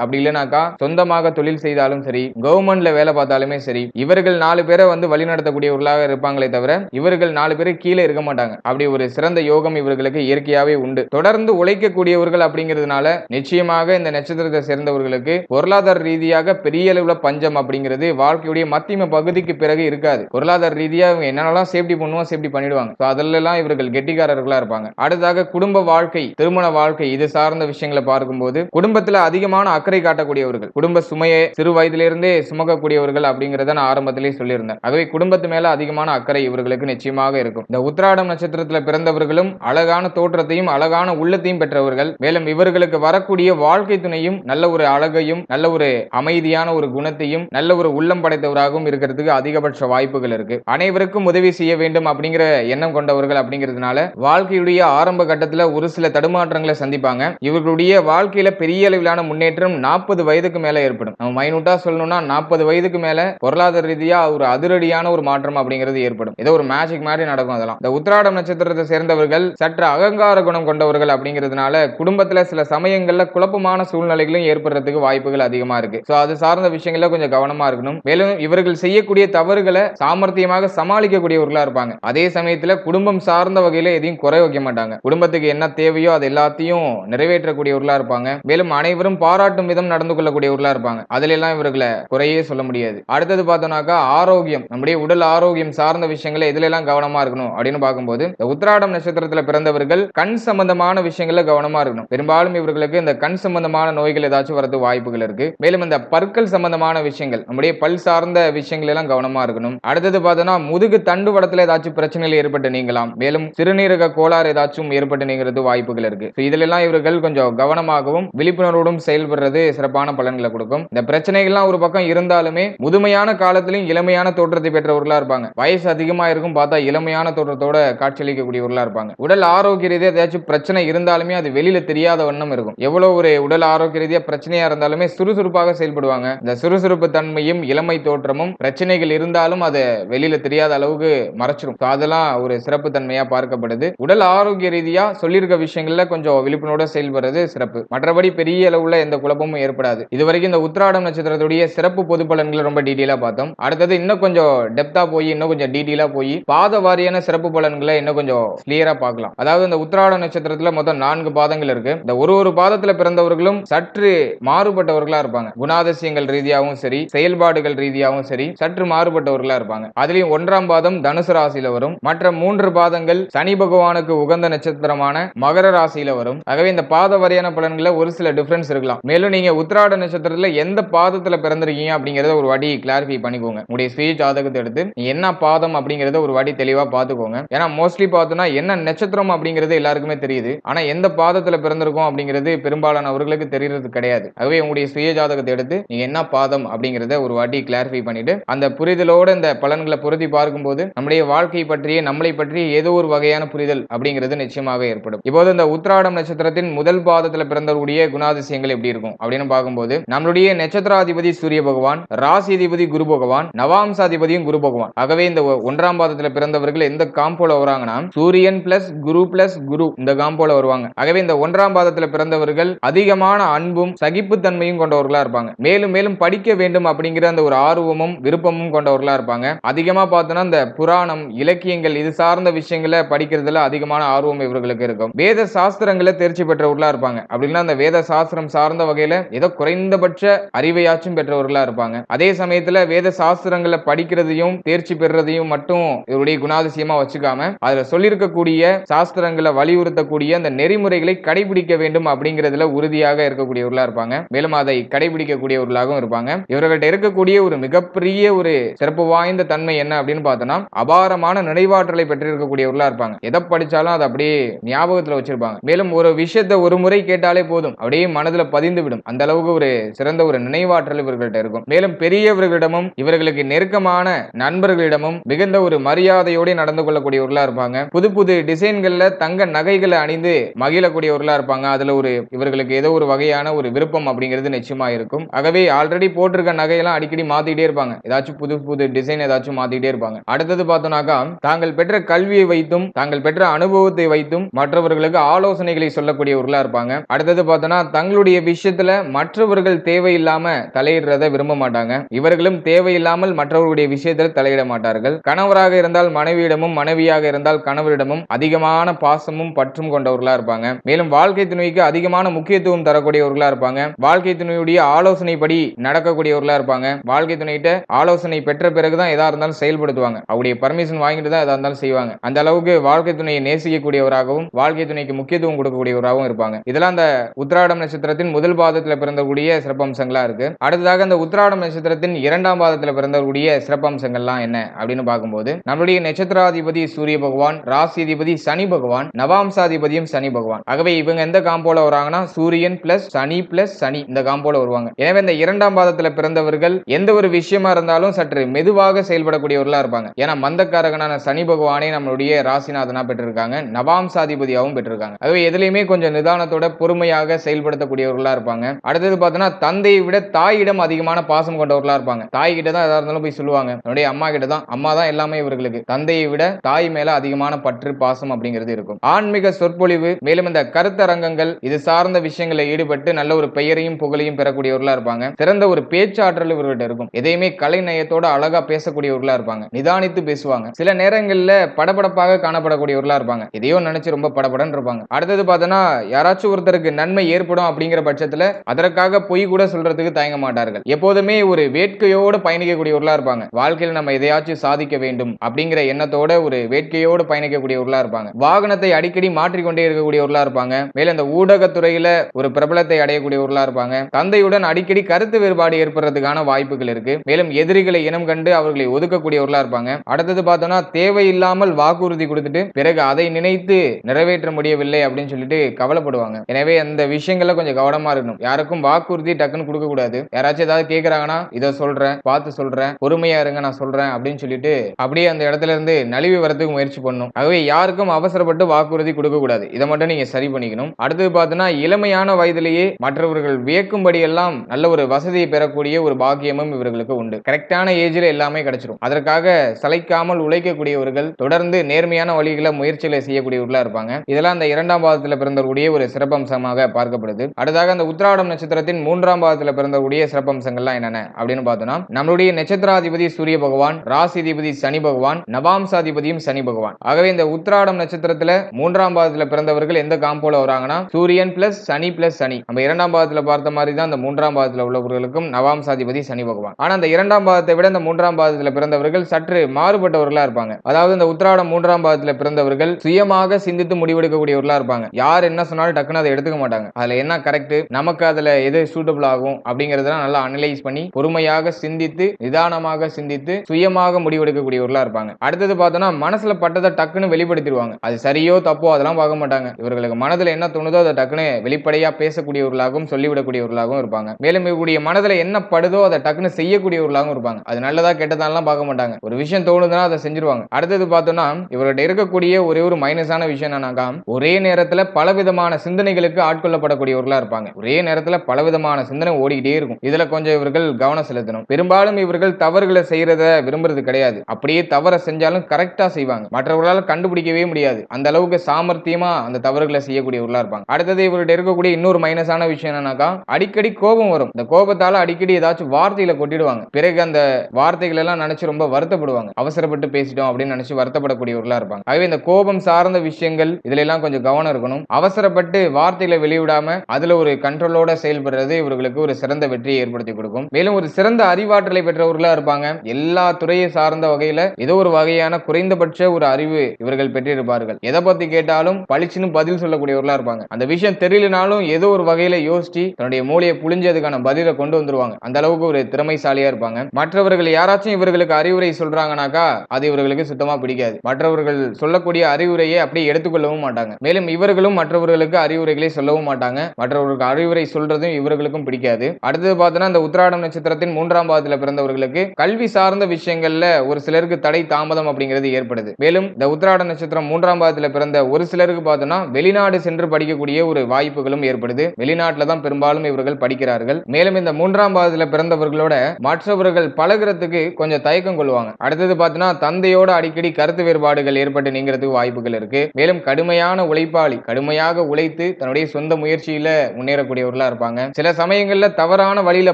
அப்படி இல்லைனாக்கா சொந்தமாக தொழில் செய்தாலும் சரி கவர்மெண்ட்ல வேலை பார்த்தாலுமே சரி இவர்கள் நாலு பேரை வந்து வழிநடத்தக்கூடியவர்களாக இருப்பாங்களே தவிர இவர்கள் நாலு பேரை கீழே இருக்க மாட்டாங்க. அப்படி ஒரு சிறந்த யோகம் இவர்களுக்கு இயற்கையாவே உண்டு. தொடர்ந்து உழைக்கக்கூடியவர்கள் அப்படிங்கிறதுனால நிச்சயமாக இந்த நட்சத்திரத்தை சேர்ந்தவர்களுக்கு பொருளாதார ரீதியாக பெரிய அளவுல பஞ்சம் அப்படிங்கிறது வாழ்க்கையுடைய மத்தியம பகுதிக்கு பிறகு இருக்காது. பொருளாதார ரீதியா இவங்க என்னென்னலாம் சேஃப்டி பண்ணுவோம் சேஃப்டி பண்ணிடுவாங்க. So அதெல்லாம் இவர்கள் கெட்டிக்காரர்களா இருப்பாங்க. அடுத்ததாக குடும்ப வாழ்க்கை திருமண வாழ்க்கை இது சார்ந்த விஷயங்களை பார்க்கும்போது குடும்பத்துல அதிகமான அக்கறை காட்டக்கூடியவர்கள் குடும்ப சுமையை சிறு வயதிலிருந்தே சுமக்கக்கூடியவர்கள் அப்படிங்கறத நான் ஆரம்பத்திலேயே சொல்லியிருந்தேன். ஆகவே குடும்பத்து மேல அதிகமான அக்கறை இவர்களுக்கு நிச்சயமாக இருக்கும். இந்த உத்திராடம் நட்சத்திரத்துல பிறந்தவர்களும் அழகான தோற்றத்தையும் அழகான உள்ளத்தையும் பெற்றவர்கள் மேலும் இவர்களுக்கு வரக்கூடிய வாழ்க்கை துணையும் நல்ல ஒரு அழகையும் நல்ல ஒரு அமைதியான ஒரு குணத்தையும் நல்ல ஒரு உள்ளம் படைத்தவராகவும் இருக்கிறதுக்கு அதிகபட்ச வாய்ப்புகள் இருக்கு. அனைவருக்கும் உதவி செய்ய வேண்டும் அப்படிங்கிற எண்ணம் கொண்டவர்கள் அப்படிங்கிறதுனால வாழ்க்கையுடைய ஆரம்ப கட்டத்துல ஒரு சில தடுமாற்றங்களை சந்திப்பாங்க. இவர்களுடைய வாழ்க்கையில பெரிய அளவிலான முன்னேற்றம் நாற்பது வயதுக்கு மேல ஏற்படும். நம்ம மைனூட்டா சொல்லணும்னா நாற்பது வயதுக்கு மேல பொருளாதார ரீதியா ஒரு அதிரடியான ஒரு மாற்றம் அப்படிங்கிறது ஏற்படும். ஏதோ ஒரு மேஜிக் மாதிரி நடக்கும் அதெல்லாம். இந்த உத்திராடம் நட்சத்திரத்தை சேர்ந்தவர்கள் சற்று அகங்கார குணம் கொண்டவர்கள் அப்படிங்கிறதுனால குடும்பத்துல சில சமயங்கள்ல குழப்பமான சூழ்நிலைகளும் ஏற்படுறதுக்கு வாய்ப்புகள் அதிகமா இருக்கு. சோ அது சார்ந்த விஷயங்கள்ல கொஞ்சம் கவனமா இருக்கணும். மேலும் இவர்கள் செய்யக்கூடிய தவறுகளை சாமர்த்தியமாக சமாளிக்கக்கூடியவர்களா இருப்பாங்க. அதே சமயத்துல குடும்பம் சார்ந்த வகையில எதையும் குறை வைக்க மாட்டாங்க. குடும்பத்துக்கு என்ன தேவையோ அது எல்லாத்தையும் நிறைவேற்றக்கூடியவர்களா இருப்பாங்க. மேலும் அனைவரும் பாராட்டும் விதம் நடந்து கொள்ளக்கூடியவர்களா இருப்பாங்க. அதுல எல்லாம் இவர்களை குறையே சொல்ல முடியாது. அடுத்தது பார்த்தோம்னாக்கா ஆரோக்கியம். நம்முடைய உடல் ஆரோக்கியம் சார்ந்த விஷயங்களை எதுல எல்லாம் கவனமா இருக்கணும் அப்படின்னு பார்க்கும்போது இந்த உத்திராடம் நட்சத்திரத்துல பிறந்தவர்கள் கண் சம்பந்தமான விஷயங்கள்ல கவனமா இருக்கணும். பெரும்பாலும் இவர்களுக்கு இந்த கண் சம்பந்தமான நோய்கள் ஏதாச்சும் வரது வாய்ப்புகள் இருக்கு. மேலும் இந்த பற்கள் சம்பந்தமான விஷயங்கள் நம்முடைய பல் சார்ந்த விஷயங்கள் எல்லாம் கவனமா இருக்கணும். அடுத்தது பார்த்தோம்னா முதுகு தண்டு வடத்துல ஏதாச்சும் பிரச்சனைகள் ஏற்பட்டு நீங்கலாம். மேலும் சிறுநீரக கோளாறு ஏதாச்சும் ஏற்பட்டு நீங்கிறது வாய்ப்புகள் இருக்கு. இதுல எல்லாம் இவர்கள் கொஞ்சம் கவனமாகவும் விழிப்புணர்வோடும் செயல்படுறது சிறப்பான பலன்களை கொடுக்கும். இந்த பிரச்சனைகள்லாம் ஒரு பக்கம் இருந்தாலுமே முதுமையான காலத்திலும் இளமையான தோற்றத்தை பெற்றவர்களா இருப்பாங்க. வயசு அதிகமா இருக்கும் பார்த்தா இளமையான தோற்றத்தோட காட்சியளிக்கக்கூடியவர்களா இருப்பாங்க. உடல் ஆரோக்கிய ரீதியாக ஏதாச்சும் பிரச்சனை இருந்தாலுமே அது வெளியில தெரியாத வண்ணம் இருக்கும். எவ்வளவு ஒரு உடல் ஆரோக்கிய ரீதியா பிரச்சனையா இருந்தாலுமே சுறுசுறுப்பாக செயல்படுவாங்க. இந்த சுறுசுறுப்பு தன்மையும் இளமை தோற்றமும் பிரச்சனைகள் இருந்தாலும் அதை வெளியில தெரியாத அளவுக்கு மறைச்சிரும். அதெல்லாம் ஒரு சிறப்பு தன்மையா பார்க்கப்படுது. உடல் ஆரோக்கிய ரீதியா சொல்லியிருக்க விஷயங்கள்ல கொஞ்சம் விழிப்புணர்வோட செயல்படுறது சிறப்பு. மற்றபடி பெரிய அளவுல எந்த குழப்பமும் ஏற்படாது. இதுவரைக்கும் இந்த உத்திராடம் நட்சத்திரத்துடைய சிறப்பு பொது பலன்களை ரொம்ப டீட்டெயிலா பார்த்தோம். அடுத்தது இன்னும் கொஞ்சம் டெப்தா போய் இன்னும் கொஞ்சம் டீட்டெயிலா போய் பாத வாரியான சிறப்பு பலன்களை இன்னும் கொஞ்சம் கிளியரா பார்க்கலாம். அதாவது இந்த உத்திராடம் நட்சத்திரத்துல மொத்தம் நான்கு பாதங்கள் இருக்கு. இந்த ஒரு ஒரு பாதத்துல பிறந்தவர்களும் சற்று மாறுபட்டவர்களா இருப்பாங்க. குணாதிசயங்கள் ரீதியாகவும் சரி செயல்பாடுகள் ரீதியாகவும் சரி சற்று மாறுபட்டவர்களா இருப்பாங்க. அதுலயும் ஒன்றாம் பாதம் தனுசு ராசியில வரும். மற்ற மூன்று பாதங்கள் சனி பகவானுக்கு உகந்த நட்சத்திரமான மகர ராசியில வரும். ஆகவே இந்த பாத வரையான பலன்களில் ஒரு சில டிஃபரன்ஸ் இருக்கலாம். மேலும் நீங்க உத்திராட நட்சத்திரத்துல எந்த பாதத்துல பிறந்திருக்கீங்க அப்படிங்கறத ஒரு வாட்டி கிளாரிஃபை பண்ணிக்கோங்க. உங்களுடைய சுய ஜாதகத்தை எடுத்து என்ன பாதம் அப்படிங்கறத ஒரு வாட்டி தெளிவா பாத்துக்கோங்க ஏன்னா மோஸ்ட்லி பார்த்தோம்னா என்ன நட்சத்திரம் அப்படிங்கிறது எல்லாருக்குமே தெரியுது. ஆனா எந்த பாதத்துல பிறந்திருக்கோம் அப்படிங்கிறது பெரும்பாலானவர்களுக்கு தெரியறது கிடையாது. ஆகவே உங்களுடைய சுய ஜாதகத்தை எடுத்து நீங்க என்ன பாதம் அப்படிங்கறத ஒரு வாட்டி கிளாரிஃபை பண்ணிட்டு அந்த புரிதலோட இந்த பலன்களை பொருத்தி பார்க்கும்போது நம்முடைய வாழ்க்கை பற்றிய நம்மளை பற்றி ஏதோ ஒரு வகையான புரிதல் அப்படிங்கிறது நிச்சயமாக ஏற்படும். இப்போது இந்த உத்திராடம் நட்சத்திரத்தின் முதல் பாதத்துல பிறந்தவருடைய குணாதிசயங்கள் எப்படி இருக்கும்? அப்படின்னு பார்க்கும்போது நம்மளுடைய நட்சத்திராதிபதி சூரிய பகவான் ராசிதிபதி குரு பகவான் நவாம்சாதிபதியும் குரு பகவான். ஆகவே இந்த ஒன்றாம் பாதத்துல பிறந்தவர்கள் எந்த காம்போல வராங்கன்னா சூரியன் பிளஸ் குரு பிளஸ் குரு இந்த காம்போல வருவாங்க. ஆகவே இந்த ஒன்றாம் பாதத்துல பிறந்தவர்கள் அதிகமான அன்பும் சகிப்புத்தன்மையும் கொண்டவர்களா இருப்பாங்க. மேலும் மேலும் படிக்க வேண்டும் அப்படிங்கிற அந்த ஒரு ஆர்வமும் விருப்பமும் கொண்டவர்களா இருப்பாங்க. அதிகமா பார்த்தோம்னா இந்த புராணம் இலக்கியங்கள் இது சார்ந்த விஷயங்களை படிக்கிறதுல அதிகமான ஆர்வம் இவர்களுக்கு இருக்கும். வேத சாஸ்திரங்களை தேர்ச்சி பெற்ற பெற்றவர்களா இருப்பாங்க. அப்படின்னா அந்த வேத சாஸ்திரம் சார்ந்த வகையில ஏதோ குறைந்தபட்ச அறிவையாச்சும் பெற்றவர்களா இருப்பாங்க. அதே சமயத்துல வேத சாஸ்திரங்களை படிக்கிறதையும் தேர்ச்சி பெறுறதையும் மட்டும் இவருடைய குணாதிசயமா வச்சுக்காம அதுல சொல்லியிருக்கக்கூடிய சாஸ்திரங்களை வலியுறுத்தக்கூடிய அந்த நெறிமுறைகளை கடைபிடிக்க வேண்டும் அப்படிங்கிறதுல உறுதியாக இருக்கக்கூடியவர்களா இருப்பாங்க. மேலும் அதை கடைபிடிக்கக்கூடியவர்களாகவும் இருப்பாங்க. இவர்கள்ட்ட இருக்கக்கூடிய ஒரு மிகப்பெரிய ஒரு சிறப்பு வாய்ந்த தன்மை என்ன அப்படின்னு பார்த்தோம்னா அபாரமான நினைவாற்றலை பெற்றிருக்கக்கூடியவர்களா இருப்பாங்க. எதை படிச்சாலும் அதை அப்படியே ஞாபகத்துல வச்சிருப்பாங்க. மேலும் ஒரு விஷயத்தை ஒரு முறை கேட்டாலே போதும். அப்படியே மனதுல பதிந்து விடும் அந்த அளவுக்கு ஒரு சிறந்த ஒரு நினைவாற்றல் இவர்கள்ட்ட இருக்கும். மேலும் பெரியவர்களிடமும் இவர்களுக்கு நெருக்கமான நண்பர்களிடமும் மிகுந்த ஒரு மரியாதையோடு நடந்து கொள்ளக்கூடியவர்களா இருப்பாங்க. புது புது டிசைன்கள்ல தங்க நகைகளை அணிந்து மகிழக்கூடியவர்களா இருப்பாங்க. அதுல ஒரு இவர்களுக்கு ஏதோ ஒரு வகையான ஒரு விருப்பம் அப்படிங்கிறது நிச்சயமா இருக்கும். ஆகவே ஆல்ரெடி போட்டிருக்க நகையெல்லாம் அடிக்கடி மாத்திட்டே இருப்பாங்க. ஏதாச்சும் புது புது டிசைன் ஏதாச்சும் மாத்திட்டே இருப்பாங்க. அடுத்தது பார்த்தோம்னாக்கா தாங்கள் பெற்ற கல்வியை வைத்தும் தாங்கள் பெற்ற அனுபவத்தை வைத்தும் மற்றவர்களுக்கு ஆலோசனைகளை சொல்லக்கூடியவர்களா இருக்கக்கூடியவர்களா இருப்பாங்க. அடுத்தது பார்த்தோன்னா தங்களுடைய விஷயத்துல மற்றவர்கள் தேவையில்லாம தலையிடுறத விரும்ப மாட்டாங்க. இவர்களும் தேவையில்லாமல் மற்றவர்களுடைய விஷயத்தில் தலையிட மாட்டார்கள். கணவராக இருந்தால் மனைவியிடமும் மனைவியாக இருந்தால் கணவரிடமும் அதிகமான பாசமும் பற்றும் கொண்டவர்களா இருப்பாங்க. மேலும் வாழ்க்கை துணைக்கு அதிகமான முக்கியத்துவம் தரக்கூடியவர்களா இருப்பாங்க. வாழ்க்கை துணையுடைய ஆலோசனைப்படி நடக்கக்கூடியவர்களா இருப்பாங்க. வாழ்க்கை துணைகிட்ட ஆலோசனை பெற்ற பிறகுதான் எதா இருந்தாலும் செயல்படுத்துவாங்க. அவருடைய பர்மிஷன் வாங்கிட்டு தான் எதா இருந்தாலும் செய்வாங்க. அந்த அளவுக்கு வாழ்க்கை துணையை நேசிக்கக்கூடியவராகவும் வாழ்க்கை துணைக்கு முக்கியத்துவம் கொடுக்கக்கூடியவராகவும் இருப்பாங்க. இதெல்லாம் அந்த உத்ராடம் நட்சத்திரத்தின் முதல் பாதத்தில் பிறந்தக்கூடிய சிறப்பம்சங்களா இருக்கு. அடுத்ததாக அந்த உத்ராடம் நட்சத்திரத்தின் இரண்டாம் பாதத்தில் பிறந்தக்கூடிய சிறப்பம்சங்கள்லாம் என்ன அப்படின்னு பார்க்கும்போது நம்மளுடைய நட்சத்திராதிபதி சூரிய பகவான் ராசிதிபதி சனி பகவான் நவாம்சாதிபதியும் சனி பகவான். ஆகவே இவங்க எந்த காம்போல வராங்கன்னா சூரியன் பிளஸ் சனி பிளஸ் சனி இந்த காம்போல வருவாங்க. எனவே இந்த இரண்டாம் பாதத்தில் பிறந்தவர்கள் எந்த ஒரு விஷயமா இருந்தாலும் சற்று மெதுவாக செயல்படக்கூடியவர்களா இருப்பாங்க. ஏன்னா மந்தக்காரகனான சனி பகவானே நம்மளுடைய ராசிநாதனா பெற்றிருக்காங்க நவாம்சாதிபதியாகவும் பெற்றிருக்காங்க. ஆகவே எதுலையுமே கொஞ்சம் நிதானத்தோட பொறுமையாக செயல்படுத்தக்கூடியவர்களா இருப்பாங்க. அடுத்தது பார்த்தோன்னா தந்தையை விட தாயிடம் அதிகமான பாசம் கொண்டவர்களா இருப்பாங்க. தாய் கிட்ட தான் எதா இருந்தாலும் போய் சொல்லுவாங்க. என்னுடைய அம்மா கிட்ட தான். அம்மா தான் எல்லாமே இவர்களுக்கு. தந்தையை விட தாய் மேல அதிகமான பற்று பாசம் அப்படிங்கிறது இருக்கும். ஆன்மீக சொற்பொழிவு மேலும் இந்த கருத்தரங்கங்கள் இது சார்ந்த விஷயங்களில் ஈடுபட்டு நல்ல ஒரு பெயரையும் புகழையும் பெறக்கூடியவர்களா இருப்பாங்க. சிறந்த ஒரு பேச்சாற்றல் இவர்கிட்ட இருக்கும். எதையுமே கலை நயத்தோட அழகா பேசக்கூடியவர்களா இருப்பாங்க. நிதானித்து பேசுவாங்க. சில நேரங்களில் படபடப்பாக காணப்படக்கூடியவர்களா இருப்பாங்க. எதையோ நினைச்சு ரொம்ப படபடன்னு இருப்பாங்க. அடுத்தது பார்த்தோன்னா யாராச்சும் ஒருத்தருக்கு நன்மை ஏற்படும் அப்படிங்கிற பட்சத்துல அதற்காக பொய் கூட சொல்றதுக்கு தயங்க மாட்டார்கள். எப்போதுமே ஒரு வேட்கையோடு பயணிக்கக்கூடியவர்களா இருப்பாங்க. வாழ்க்கையில் நம்ம எதையாச்சும் சாதிக்க வேண்டும் அப்படிங்கிற எண்ணத்தோட ஒரு வேட்கையோடு பயணிக்கக்கூடியவர்களா இருப்பாங்க. வாகனத்தை அடிக்கடி மாற்றிக்கொண்டே இருக்கக்கூடியவர்களா இருப்பாங்க. மேலும் இந்த ஊடகத்துறையில ஒரு பிரபலத்தை அடையக்கூடியவர்களா இருப்பாங்க. தந்தையுடன் அடிக்கடி கருத்து வேறுபாடு ஏற்படுறதுக்கான வாய்ப்புகள் இருக்கு. மேலும் எதிரிகளை இனம் கண்டு அவர்களை ஒதுக்கக்கூடியவர்களா இருப்பாங்க. அடுத்தது பார்த்தோம்னா தேவையில்லாமல் வாக்குறுதி கொடுத்துட்டு பிறகு அதை நினைத்து நிறைவேற்ற முடியவில்லை அப்படின்னு சொல்லிட்டு கவலை கவலைப்படுவாங்க. எனவே அந்த விஷயங்கள்ல கொஞ்சம் கவனமா இருக்கணும். யாருக்கும் வாக்குறுதி டக்குன்னு கொடுக்க கூடாது யாராச்சும் ஏதாவது கேக்குறாங்கன்னா இதை சொல்றேன் பார்த்து சொல்றேன் பொறுமையா இருங்க நான் சொல்றேன் அப்படின்னு சொல்லிட்டு அப்படியே அந்த இடத்துல இருந்து நழுவி வரதுக்கு முயற்சி பண்ணும் ஆகவே யாருக்கும் அவசரப்பட்டு வாக்குறுதி கொடுக்க கூடாது இதை மட்டும் நீங்க சரி பண்ணிக்கணும். அடுத்தது பார்த்தோன்னா இளமையான வயதிலேயே மற்றவர்கள் வியக்கும்படி எல்லாம் நல்ல ஒரு வசதியை பெறக்கூடிய ஒரு பாக்கியமும் இவர்களுக்கு உண்டு. கரெக்டான ஏஜ்ல எல்லாமே கிடைச்சிடும் அதற்காக சளைக்காமல் உழைக்கக்கூடியவர்கள் தொடர்ந்து நேர்மையான வழிகளை முயற்சிகளை செய்யக்கூடியவர்களா இருப்பாங்க. இதெல்லாம் அந்த இரண்டாம் பாதத்தில் பிறந்தவர்களுடைய ஒரு சிறப்பம்சமாக பார்க்கப்படுது. அடுத்ததாக அந்த உத்திராடம் நட்சத்திரத்தின் மூன்றாம் பாதத்தில் பிறந்தக்கூடிய சிறப்பம்சங்கள்லாம் என்னென்ன அப்படின்னு பார்த்தோம்னா நம்மளுடைய நட்சத்திராதிபதி சூரிய பகவான் ராசிதிபதி சனி பகவான் நவாம்சாதிபதியும் சனி பகவான். ஆகவே இந்த உத்திராடம் நட்சத்திரத்துல மூன்றாம் பாதத்தில் பிறந்தவர்கள் எந்த காம்போல வராங்கன்னா சூரியன் பிளஸ் சனி பிளஸ் சனி. நம்ம இரண்டாம் பாதத்தில் பார்த்த மாதிரி தான் அந்த மூன்றாம் பாதத்தில் உள்ளவர்களுக்கும் நவாம்சாதிபதி சனி பகவான். ஆனா அந்த இரண்டாம் பாதத்தை விட இந்த மூன்றாம் பாதத்தில் பிறந்தவர்கள் சற்று மாறுபட்டவர்களா இருப்பாங்க. அதாவது இந்த உத்திராடம் மூன்றாம் பாதத்தில் பிறந்தவர்கள் சுயமாக சிந்தித்து முடிவெடுக்கக்கூடியவர்களா இருப்பாங்க. யார் என்ன சொன்னாலும் டக்குன்னு அதை எடுத்துக்க மாட்டாங்க. அதுல என்ன கரெக்ட் நமக்கு அதில் எது சூட்டபிள் ஆகும் அப்படிங்கிறதெல்லாம் நல்லா அனலைஸ் பண்ணி பொறுமையாக சிந்தித்து நிதானமாக சிந்தித்து சுயமாக முடிவெடுக்கக்கூடியவர்களாக இருப்பாங்க. அடுத்தது பார்த்தோன்னா மனசுல பட்டதை டக்குன்னு வெளிப்படுத்திடுவாங்க. அது சரியோ தப்போ அதெல்லாம் பார்க்க மாட்டாங்க. இவர்களுக்கு மனதில் என்ன தோணுதோ அதை டக்குன்னு வெளிப்படையாக பேசக்கூடியவர்களாகவும் சொல்லிவிடக்கூடியவர்களாகவும் இருப்பாங்க. மேலும் இவருடைய மனதில் என்ன படுதோ அதை டக்குன்னு செய்யக்கூடியவர்களாகவும் இருப்பாங்க. அது நல்லதா கெட்டதாலாம் பார்க்க மாட்டாங்க. ஒரு விஷயம் தோணுதுன்னா அதை செஞ்சிருவாங்க. அடுத்தது பார்த்தோம்னா இவர்கிட்ட இருக்கக்கூடிய ஒரே ஒரு மைனஸான விஷயம் என்னன்னாக்கா ஒரே நேரத்துல பலவிதமான சிந்தனைகளுக்கு ஆட்கொள்ளப்படக்கூடியவர்களா இருப்பாங்க. ஒரே நேரத்துல பலவிதமான சிந்தனை ஓடிக்கிட்டே இருக்கும். இதுல கொஞ்சம் இவர்கள் கவனம் செலுத்தணும். பெரும்பாலும் இவர்கள் தவறுகளை செய்யறத விரும்புறது கிடையாது. அப்படியே தவற செஞ்சாலும் கரெக்டா செய்வாங்க. மற்றவர்களால் கண்டுபிடிக்கவே முடியாது. அந்த அளவுக்கு சாமர்த்தியமா அந்த தவறுகளை செய்யக்கூடியவர்களா இருப்பாங்க. அடுத்தது இவர்கிட்ட இருக்கக்கூடிய இன்னொரு மைனஸான விஷயம் என்னன்னாக்கா அடிக்கடி கோபம் வரும். இந்த கோபத்தால அடிக்கடி ஏதாச்சும் வார்த்தையில கொட்டிடுவாங்க. பிறகு அந்த வார்த்தைகள் எல்லாம் நினைச்சு ரொம்ப வருத்தப்படுவாங்க. அவசரப்பட்டு பேசிட்டோம் அப்படின்னு நினைச்சு வருத்தப்படக்கூடியவர்களா இருப்பாங்க. ஆகவே இந்த கோபம் சார்ந்த விஷயங்கள் இதுல எல்லாம் கொஞ்சம் கவனம் இருக்கணும். அவசரப்பட்டு வார்த்தைகளை வெளிவிடாம அதுல ஒரு கண்ட்ரோலோட செயல்படுறது இவர்களுக்கு ஒரு சிறந்த வெற்றியை ஏற்படுத்தி கொடுக்கும். மேலும் ஒரு சிறந்த அறிவாற்றலை பெற்றவர்களா இருப்பாங்க. எல்லா துறையை சார்ந்த வகையில ஏதோ ஒரு வகையான குறைந்தபட்ச ஒரு அறிவு இவர்கள் பெற்றிருப்பார்கள். எதை பத்தி கேட்டாலும் பளிச்சுன்னு பதில் சொல்லக்கூடியவர்களா இருப்பாங்க. அந்த விஷயம் தெரியலனாலும் ஏதோ ஒரு வகையில யோசிச்சு தன்னுடைய மூளையை புளிஞ்சதுக்கான பதிலை கொண்டு வந்துருவாங்க. அந்த அளவுக்கு ஒரு திறமைசாலியா இருப்பாங்க. மற்றவர்கள் யாராச்சும் இவர்களுக்கு அறிவுரை சொல்றாங்கனாக்கா அது இவர்களுக்கு சுத்தமா பிடிக்காது. மற்றவர்கள் சொல்லக்கூடிய அறிவுரையை அப்படியே எடுத்துக்கொள்ளவும் மாட்டாங்க. மேலும் இவர்களும் மற்றவர்களுக்கு அறிவுரைகளை சொல்லவும் மாட்டாங்க. மற்றவர்களுக்கு அறிவுரை சொல்றதும் இவர்களுக்கும் பிடிக்காது. அடுத்தது பார்த்தோன்னா இந்த உத்திராடம் நட்சத்திரத்தின் மூன்றாம் பாதத்தில் பிறந்தவர்களுக்கு கல்வி சார்ந்த விஷயங்கள்ல ஒரு சிலருக்கு தடை தாமதம் அப்படிங்கிறது ஏற்படுது. மேலும் இந்த உத்திராட நட்சத்திரம் மூன்றாம் பாதத்தில் பிறந்த ஒரு சிலருக்கு பார்த்தோம்னா வெளிநாடு சென்று படிக்கக்கூடிய ஒரு வாய்ப்புகளும் ஏற்படுது. வெளிநாட்டில் தான் பெரும்பாலும் இவர்கள் படிக்கிறார்கள். மேலும் இந்த மூன்றாம் பாதத்தில் பிறந்தவர்களோட மற்றவர்கள் பழகிறதுக்கு கொஞ்சம் தயக்கம் கொள்வாங்க. அடுத்தது பார்த்தோன்னா தந்தையோட அடிக்கடி கருத்து வேறுபாடுகள் ஏற்பட்டு நீங்கிறதுக்கு வாய்ப்புகள் இருக்கு. மேலும் கடுமையான உழைப்பாளி கடுமையாக உழை உழைத்து தன்னுடைய சொந்த முயற்சியில முன்னேறக்கூடியவர்களா இருப்பாங்க. சில சமயங்கள்ல தவறான வழியில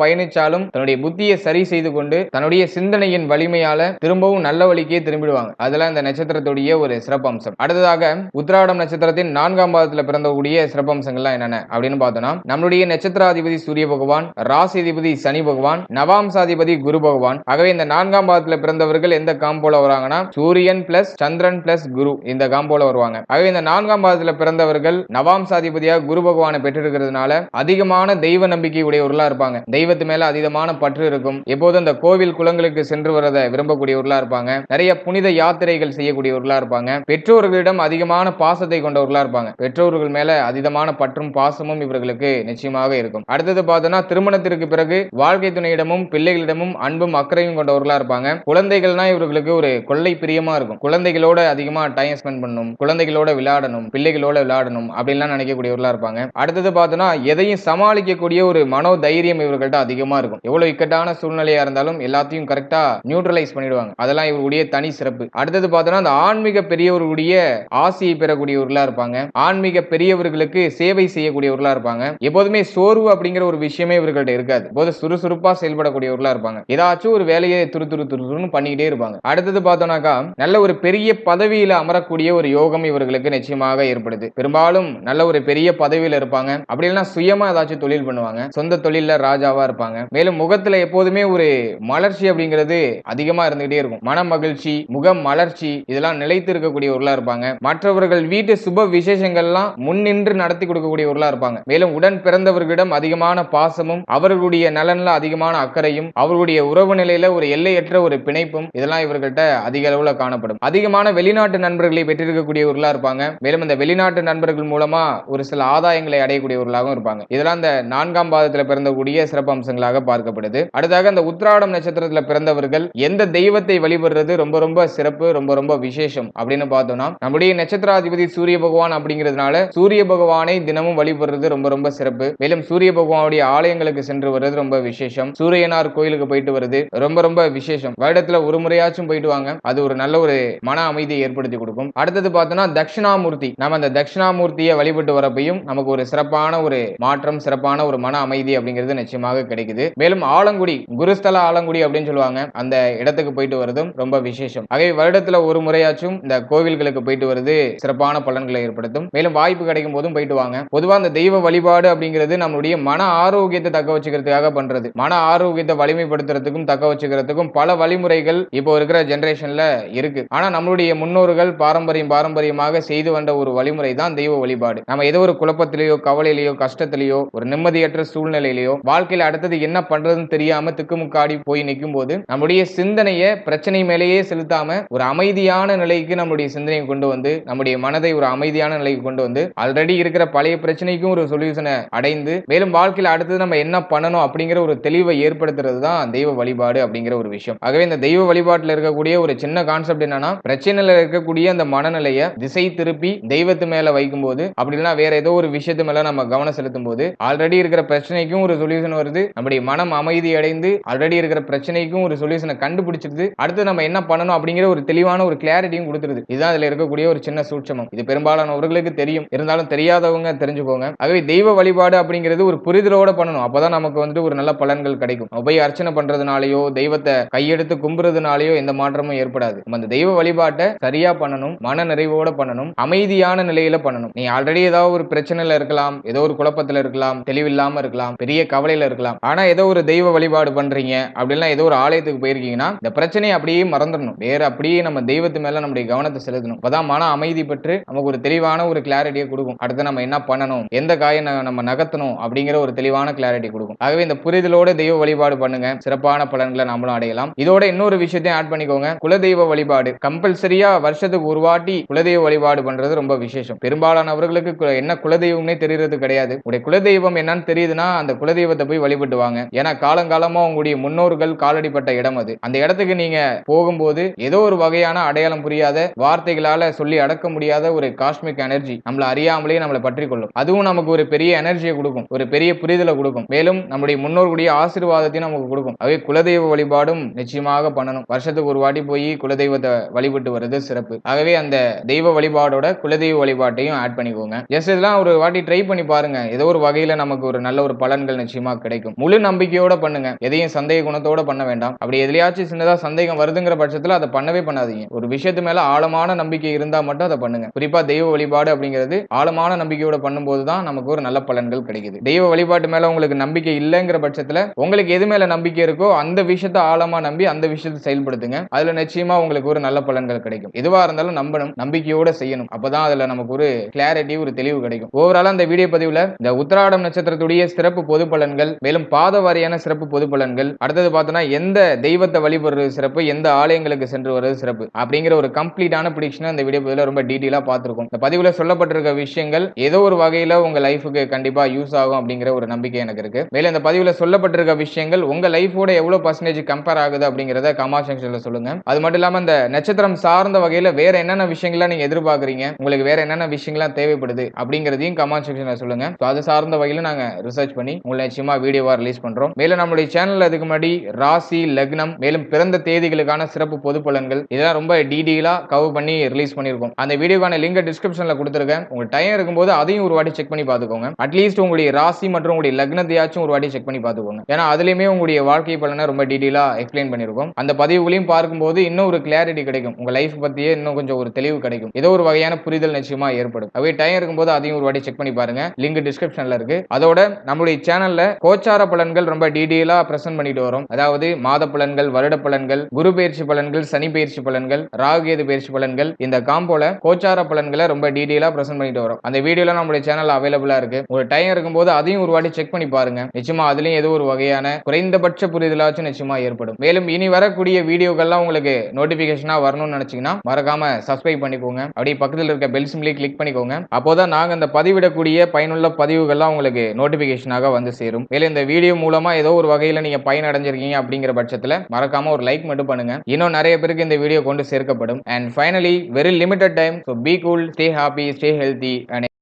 பயணிச்சாலும் தன்னுடைய புத்தியை சரி செய்து கொண்டு தன்னுடைய சிந்தனையின் வலிமையால திரும்பவும் நல்ல வழிக்கே திரும்பிடுவாங்க. அதெல்லாம் இந்த நட்சத்திரத்துடைய ஒரு சிறப்பம்சம். அடுத்ததாக உத்திராடம் நட்சத்திரத்தின் நான்காம் பாதத்துல பிறந்தக்கூடிய சிறப்பம்சங்கள்லாம் என்னென்ன அப்படின்னு பார்த்தோம்னா நம்மளுடைய நட்சத்திராதிபதி சூரிய பகவான் ராசிதிபதி சனி பகவான் நவாம்சாதிபதி குரு பகவான். ஆகவே இந்த நான்காம் பாதத்துல பிறந்தவர்கள் எந்த காம்போல வராங்கன்னா சூரியன் பிளஸ் சந்திரன் பிளஸ் குரு இந்த காம்போல வருவாங்க. ஆகவே இந்த நான்காம் பாதத்துல பிறந்தவர்கள் நவாம்சாதிபதியாக குரு பகவானை பெற்றிருக்கிறதுனால அதிகமான தெய்வ நம்பிக்கை உடையவர்களா இருப்பாங்க. தெய்வத்து மேல அதீதமான பற்று இருக்கும். எப்போதும் இந்த கோவில் குளங்களுக்கு சென்று வரத விரும்பக்கூடியவர்களா இருப்பாங்க. நிறைய புனித யாத்திரைகள் செய்யக்கூடியவர்களா இருப்பாங்க. பெற்றோர்களிடம் அதிகமான பாசத்தை கொண்டவர்களா இருப்பாங்க. பெற்றோர்கள் மேல அதிகமான பற்றும் பாசமும் இவர்களுக்கு நிச்சயமாக இருக்கும். அடுத்தது பார்த்தோம்னா திருமணத்திற்கு பிறகு வாழ்க்கை துணையிடமும் பிள்ளைகளிடமும் அன்பும் அக்கறையும் கொண்டவர்களா இருப்பாங்க. குழந்தைகள்னா இவர்களுக்கு ஒரு கொள்ளை பிரியமா இருக்கும். குழந்தைகளோட அதிகமா டைம் ஸ்பெண்ட் பண்ணணும் குழந்தைகளோட விளையாடணும். பிள்ளைகளோட விளையாடணும். அப்படின்லாம் நினைக்கக்கூடியவர்களா இருப்பாங்க. அடுத்தது பார்த்தோன்னா எதையும் சமாளிக்கக்கூடிய ஒரு மனோ தைரியம் இவர்கள்ட்ட அதிகமா இருக்கும். எவ்வளவு இக்கட்டான சூழ்நிலையா இருந்தாலும் எல்லாத்தையும் கரெக்டா நியூட்ரலைஸ் பண்ணிடுவாங்க. அதெல்லாம் இவருடைய தனி சிறப்பு. அடுத்தது பார்த்தோன்னா அந்த ஆன்மீக பெரியவர்களுடைய ஆசையை பெறக்கூடியவர்களா இருப்பாங்க. ஆன்மீக பெரியவர்களுக்கு சேவை செய்யக்கூடியவர்களா இருப்பாங்க. எப்போதுமே சோர்வு அப்படிங்கிற ஒரு விஷயமே இவர்கள்ட்ட இருக்காது. போது சுறுசுறுப்பா செயல்படக்கூடியவர்களா இருப்பாங்க. ஏதாச்சும் ஒரு வேலையை துரு துரு துருன்னு பண்ணிக்கிட்டே இருப்பாங்க. அடுத்தது பார்த்தோம்னாக்கா நல்ல ஒரு பெரிய பதவியில் அமரக்கூடிய ஒரு யோகம் இவர்களுக்கு நிச்சயமாக ஏற்படுது. பெரும்பாலும் நல்ல ஒரு பெரிய பதவியில இருப்பாங்க. அப்படி இல்லைன்னா சுயமா ஏதாச்சும் தொழில் பண்ணுவாங்க. சொந்த தொழில ராஜாவா இருப்பாங்க. மேலும் முகத்துல எப்போதுமே ஒரு மலர்ச்சி அப்படிங்கிறது அதிகமா இருந்துகிட்டே இருக்கும். மன மகிழ்ச்சி முக மலர்ச்சி இதெல்லாம் நிலைத்து இருக்கக்கூடியவர்களா இருப்பாங்க. மற்றவர்கள் வீட்டு சுப விசேஷங்கள்லாம் முன்னின்று நடத்தி கொடுக்கக்கூடியவர்களா இருப்பாங்க. மேலும் உடன் பிறந்தவர்களிடம் அதிகமான பாசமும் அவர்களுடைய நலன்ல அதிகமான அக்கறையும் அவர்களுடைய உறவு நிலையில ஒரு எல்லையற்ற ஒரு பிணைப்பும் இதெல்லாம் இவர்கள்ட்ட அதிக அளவுல காணப்படும். அதிகமான வெளிநாட்டு நண்பர்களை பெற்றிருக்கக்கூடியவர்களா இருப்பாங்க. மேலும் இந்த வெளிநாட்டு நண்பர்கள் மூலம் ஒரு சில ஆதாயங்களை அடையக்கூடியவர்களாகவும் இருப்பாங்க. இதெல்லாம் இந்த நான்காம் பாதத்துல பிறந்தக்கூடிய சிறப்பு அம்சங்களாக பார்க்கப்படுது. அடுத்தாக அந்த உத்திராடம் நட்சத்திரத்துல பிறந்தவர்கள் எந்த தெய்வத்தை வழிபடுறது ரொம்ப ரொம்ப சிறப்பு ரொம்ப ரொம்ப விசேஷம் அப்படின்னு பார்த்தோம்னா நம்முடைய நட்சத்திராதிபதி சூரிய பகவான் அப்படிங்கிறதுனால சூரிய பகவானை தினமும் வழிபடுறது ரொம்ப ரொம்ப சிறப்பு. மேலும் சூரிய பகவானுடைய ஆலயங்களுக்கு சென்று வர்றது ரொம்ப விசேஷம். சூரியனார் கோயிலுக்கு போயிட்டு வருது ரொம்ப ரொம்ப விசேஷம். வருடத்துல ஒரு முறையாச்சும் போயிட்டு வாங்க. அது ஒரு நல்ல ஒரு மன அமைதியை ஏற்படுத்தி கொடுக்கும். அடுத்தது பார்த்தோம்னா தட்சிணாமூர்த்தி. நம்ம அந்த தட்சிணாமூர்த்தியை வழிபட்டு வரப்பையும் நமக்கு ஒரு சிறப்பான ஒரு மாற்றம் சிறப்பான ஒரு மன அமைதி அப்படிங்கிறது நிச்சயமாக கிடைக்குது. மேலும் ஆலங்குடி குருஸ்தல ஆலங்குடி அப்படின்னு சொல்லுவாங்க. அந்த இடத்துக்கு போயிட்டு வரதும் ரொம்ப விசேஷம். ஆகவே வருடத்துல ஒரு முறையாச்சும் இந்த கோவில்களுக்கு போயிட்டு வருது சிறப்பான பலன்களை ஏற்படுத்தும். மேலும் வாய்ப்பு கிடைக்கும் போதும் போயிட்டு வாங்க. பொதுவா அந்த தெய்வ வழிபாடு அப்படிங்கிறது நம்மளுடைய மன ஆரோக்கியத்தை தக்க வச்சுக்கிறதுக்காக பண்றது. மன ஆரோக்கியத்தை வலிமைப்படுத்துறதுக்கும் தக்க வச்சுக்கிறதுக்கும் பல வழிமுறைகள் இப்போ இருக்கிற ஜெனரேஷன்ல இருக்கு. ஆனா நம்மளுடைய முன்னோர்கள் பாரம்பரியம் பாரம்பரியமாக செய்து வந்த ஒரு வழிமுறை தான் தெய்வ வழிபாடு. நம்ம ஏதோ ஒரு குழப்பத்திலேயோ கவலையிலேயோ கஷ்டத்திலேயோ ஒரு நிம்மதியற்ற சூழ்நிலையிலேயோ வாழ்க்கையில அடுத்தது என்ன பண்றதுன்னு தெரியாம திக்குமுக்காடி போய் நிற்கும் போது நம்முடைய சிந்தனையை பிரச்சனை மேலேயே செலுத்தாம ஒரு அமைதியான நிலைக்கு நம்முடைய சிந்தனையை கொண்டு வந்து நம்முடைய மனதை ஒரு அமைதியான நிலைக்கு கொண்டு வந்து ஆல்ரெடி இருக்கிற பழைய பிரச்சனைக்கும் ஒரு சொல்யூஷனை அடைந்து மேலும் வாழ்க்கையில் அடுத்தது நம்ம என்ன பண்ணணும் அப்படிங்கிற ஒரு தெளிவை ஏற்படுத்துறது தான் தெய்வ வழிபாடு அப்படிங்கிற ஒரு விஷயம். ஆகவே இந்த தெய்வ வழிபாட்டில் இருக்கக்கூடிய ஒரு சின்ன கான்செப்ட் என்னன்னா பிரச்சனையில் இருக்கக்கூடிய அந்த மனநிலையை திசை திருப்பி தெய்வத்து மேல வைக்கும்போது அப்படி இல்லைன்னா வேற ஏதோ ஒரு விஷயத்து மேல நம்ம கவனம் செலுத்தும் போது ஆல்ரெடி இருக்கிற பிரச்சனைக்கும் ஒரு சொல்யூஷன் வருது. நம்முடைய மனம் அமைதி அடைந்து ஆல்ரெடி இருக்கிற பிரச்சனைக்கும் ஒரு சொல்யூஷனை கண்டுபிடிச்சிருது. அடுத்து நம்ம என்ன பண்ணணும் அப்படிங்கிற ஒரு தெளிவான ஒரு கிளாரிட்டியும் கொடுத்துருது. இதுதான் அதுல இருக்கக்கூடிய ஒரு சின்ன சூட்சமம். இது பெரும்பாலானவர்களுக்கு தெரியும். இருந்தாலும் தெரியாதவங்க தெரிஞ்சுக்கோங்க. ஆகவே தெய்வ வழிபாடு அப்படிங்கிறது ஒரு புரிதலோட பண்ணணும். அப்பதான் நமக்கு வந்துட்டு ஒரு நல்ல பலன்கள் கிடைக்கும். போய் அர்ச்சனை பண்றதுனாலயோ தெய்வத்தை கையெடுத்து கும்புறதுனாலயோ எந்த மாற்றமும் ஏற்படாது. நம்ம அந்த தெய்வ வழிபாட்டை சரியா பண்ணணும் மன நிறைவோட பண்ணணும் அமைதியான நிலையில பண்ணணும். நீ ஆல்ரெடி ஏதாவது ஒரு பிரச்சனையில இருக்கலாம் ஏதோ ஒரு குழப்பத்துல இருக்கலாம் தெளிவில்லாம இருக்கலாம் பெரிய கவலையில இருக்கலாம். ஆனா ஏதோ ஒரு தெய்வ வழிபாடு பண்றீங்க அப்படின்னா ஏதோ ஒரு ஆலயத்துக்கு போயிருக்கீங்கன்னா இந்த பிரச்சனையை அப்படியே மறந்துடணும். வேற அப்படியே நம்ம தெய்வத்து மேல நம்முடைய கவனத்தை செலுத்தணும். அப்பதான் மன அமைதி பெற்று நமக்கு ஒரு தெளிவான ஒரு கிளாரிட்டியை கொடுக்கும். அடுத்து நம்ம என்ன பண்ணணும் எந்த காயை ந- நம்ம நகர்த்தணும் அப்படிங்கிற ஒரு தெளிவான கிளாரிட்டி கொடுக்கும். ஆகவே இந்த புரிதலோட தெய்வ வழிபாடு பண்ணுங்க. சிறப்பான பலன்களை நம்மளும் அடையலாம். இதோட இன்னொரு விஷயத்தையும் ஆட் பண்ணிக்கோங்க. குலதெய்வ வழிபாடு. கம்பல்சரியா வருஷத்துக்கு ஒரு வாட்டி குலதெய்வ வழிபாடு பண்றது ரொம்ப விசேஷம். பெரும்பாலானவர்கள் அவர்களுக்கு என்ன குலதெய்வம்னே தெரியறது கிடையாது. உடைய குலதெய்வம் என்னன்னு தெரியுதுன்னா அந்த குலதெய்வத்தை போய் வழிபட்டுவாங்க. ஏன்னா காலங்காலமா உங்களுடைய முன்னோர்கள் காலடிப்பட்ட இடம் அது. அந்த இடத்துக்கு நீங்க போகும்போது ஏதோ ஒரு வகையான அடையாளம் புரியாத வார்த்தைகளால சொல்லி அடக்க முடியாத ஒரு காஸ்மிக் எனர்ஜி நம்மளை அறியாமலே நம்மளை பற்றி கொள்ளும் அதுவும் நமக்கு ஒரு பெரிய எனர்ஜியை கொடுக்கும். ஒரு பெரிய புரிதலை கொடுக்கும். மேலும் நம்முடைய முன்னோர்களுடைய ஆசீர்வாதத்தையும் நமக்கு கொடுக்கும். அவை குலதெய்வ வழிபாடும் நிச்சயமாக பண்ணணும். வருஷத்துக்கு ஒரு வாட்டி போய் குலதெய்வத்தை வழிபட்டு வருது சிறப்பு. ஆகவே அந்த தெய்வ வழிபாடோட குலதெய்வ வழிபாட்டையும் ஆட் பண்ணி பண்ணிக்கோங்க. ஜஸ்ட் இதெல்லாம் ஒரு வாட்டி ட்ரை பண்ணி பாருங்க. ஏதோ ஒரு வகையில நமக்கு ஒரு நல்ல ஒரு பலன்கள் நிச்சயமா கிடைக்கும். முழு நம்பிக்கையோட பண்ணுங்க. எதையும் சந்தேக குணத்தோட பண்ண வேண்டாம். அப்படி எதுலையாச்சும் சின்னதா சந்தேகம் வருதுங்கிற பட்சத்துல அதை பண்ணவே பண்ணாதீங்க. ஒரு விஷயத்து மேல ஆழமான நம்பிக்கை இருந்தா மட்டும் அதை பண்ணுங்க. குறிப்பா தெய்வ வழிபாடு அப்படிங்கிறது ஆழமான நம்பிக்கையோட பண்ணும்போது தான் நமக்கு ஒரு நல்ல பலன்கள் கிடைக்குது. தெய்வ வழிபாட்டு மேல உங்களுக்கு நம்பிக்கை இல்லைங்கிற பட்சத்துல உங்களுக்கு எது மேல நம்பிக்கை இருக்கோ அந்த விஷயத்த ஆழமா நம்பி அந்த விஷயத்தை செயல்படுத்துங்க. அதுல நிச்சயமா உங்களுக்கு ஒரு நல்ல பலன்கள் கிடைக்கும். எதுவா இருந்தாலும் நம்பணும். நம்பிக்கையோட செய்யணும். அப்பதான் அதுல நமக்கு ஒரு கிளாரிட்டி ஒரு தெளிவு கிடைக்கும். ஓவரால் அந்த வீடியோ பதிவுல இந்த உத்திராடம் நட்சத்திரத்துடைய சிறப்பு பொது பலன்கள் மேலும் பாத வாரியான சிறப்பு பொது பலன்கள் அடுத்தது பார்த்தோன்னா எந்த தெய்வத்தை வழிபடுறது சிறப்பு எந்த ஆலயங்களுக்கு சென்று வருவது சிறப்பு அப்படிங்கிற ஒரு கம்ப்ளீட்டான ப்ரிடிக்ஷனை இந்த வீடியோ பதிவில் ரொம்ப டீட்டெயிலா பார்த்துருக்கோம். இந்த பதிவுல சொல்லப்பட்டிருக்க விஷயங்கள் ஏதோ ஒரு வகையில உங்க லைஃபுக்கு கண்டிப்பா யூஸ் ஆகும் அப்படிங்கிற ஒரு நம்பிக்கை எனக்கு இருக்கு. மேலும் இந்த பதிவுல சொல்லப்பட்டிருக்க விஷயங்கள் உங்க லைஃபோட எவ்வளவு பர்சன்டேஜ் கம்பேர் ஆகுது அப்படிங்கிறத கமா செக்ஷன்ல சொல்லுங்க. அது மட்டும் இல்லாம இந்த நட்சத்திரம் சார்ந்த வகையில வேற என்னென்ன விஷயங்கள்லாம் நீங்க எதிர்பார்க்குறீங்க உங்களுக்கு வேற என்னென்ன விஷயங்கள்லாம் தேவை தேவைப்படுது அப்படிங்கிறதையும் கமெண்ட் செக்ஷன்ல சொல்லுங்க. So அது சார்ந்த வகையில் நாங்க ரிசர்ச் பண்ணி உங்களை நிச்சயமா வீடியோவா ரிலீஸ் பண்றோம். மேலும் நம்மளுடைய சேனல் அதுக்கு முன்னாடி ராசி லக்னம் மேலும் பிறந்த தேதிகளுக்கான சிறப்பு பொது பலன்கள் இதெல்லாம் ரொம்ப டீடெயிலா கவர் பண்ணி ரிலீஸ் பண்ணிருக்கோம் அந்த வீடியோக்கான லிங்க் டிஸ்கிரிப்ஷன்ல கொடுத்துருக்கேன். உங்க டைம் இருக்கும்போது அதையும் ஒரு வாட்டி செக் பண்ணி பார்த்துக்கோங்க. அட்லீஸ்ட் உங்களுடைய ராசி மற்றும் உங்களுடைய லக்னத்தையாச்சும் ஒரு வாட்டி செக் பண்ணி பார்த்துக்கோங்க. ஏன்னா அதுலயுமே உங்களுடைய வாழ்க்கை பலனை ரொம்ப டீடெயிலா எக்ஸ்பிளைன் பண்ணிருக்கோம் அந்த பதிவுகளையும் பார்க்கும்போது இன்னும் ஒரு கிளாரிட்டி கிடைக்கும். உங்க லைஃப் பத்தியே இன்னும் கொஞ்சம் ஒரு தெளிவு கிடைக்கும். ஏதோ ஒரு வகையான புரிதல் நிச்சயமா ஏற்படும். அவை டைம் இருக்கும்போது அதையும் ஒரு வாட்டி செக் பண்ணி பாருங்க. லிங்க் டிஸ்கிரிப்ஷன்ல இருக்கு. அதோட நம்மளுடைய சேனல்ல கோச்சார பலன்கள் ரொம்ப டீடைலா பிரசன்ட் பண்ணிட்டு வரோம். அதாவது மாத பலன்கள் வருட பலன்கள் குரு பயிற்சி பலன்கள் சனி பயிற்சி பலன்கள் ராகுகேது பயிற்சி பலன்கள் இந்த காம்போல கோச்சார பலன்களை ரொம்ப டீடைலா பிரசன்ட் பண்ணிட்டு வரோம். அந்த வீடியோல நம்மளுடைய சேனல் அவைலபிளா இருக்கு. ஒரு டைம் இருக்கும்போது அதையும் ஒரு வாட்டி செக் பண்ணி பாருங்க. நிச்சயமா அதுலயும் ஏதோ ஒரு வகையான குறைந்தபட்ச புரிதலாச்சும் நிச்சயமா ஏற்படும். மேலும் இனி வரக்கூடிய வீடியோக்கள்லாம் உங்களுக்கு நோட்டிபிகேஷனா வரணும்னு நினைச்சீங்கன்னா மறக்காம சப்ஸ்கிரைப் பண்ணிக்கோங்க. அப்படியே பக்கத்தில் இருக்க பெல் சிம்லி கிளிக் பண்ணிக்கோங்க. அப்போ தான் நாங்கள் இந்த பதிவிடக்கூடிய பயனுள்ள பதிவுகள்லாம் உங்களுக்கு நோட்டிஃபிகேஷனாக வந்து சேரும். மேலும் இந்த வீடியோ மூலமாக ஏதோ ஒரு வகையில் நீங்கள் பயன் அடைஞ்சிருக்கீங்க அப்படிங்கிற பட்சத்தில் மறக்காமல் ஒரு லைக் மட்டும் பண்ணுங்க. இன்னும் நிறைய பேருக்கு இந்த வீடியோ கொண்டு சேர்க்கப்படும். And finally very limited time so be cool stay happy stay healthy and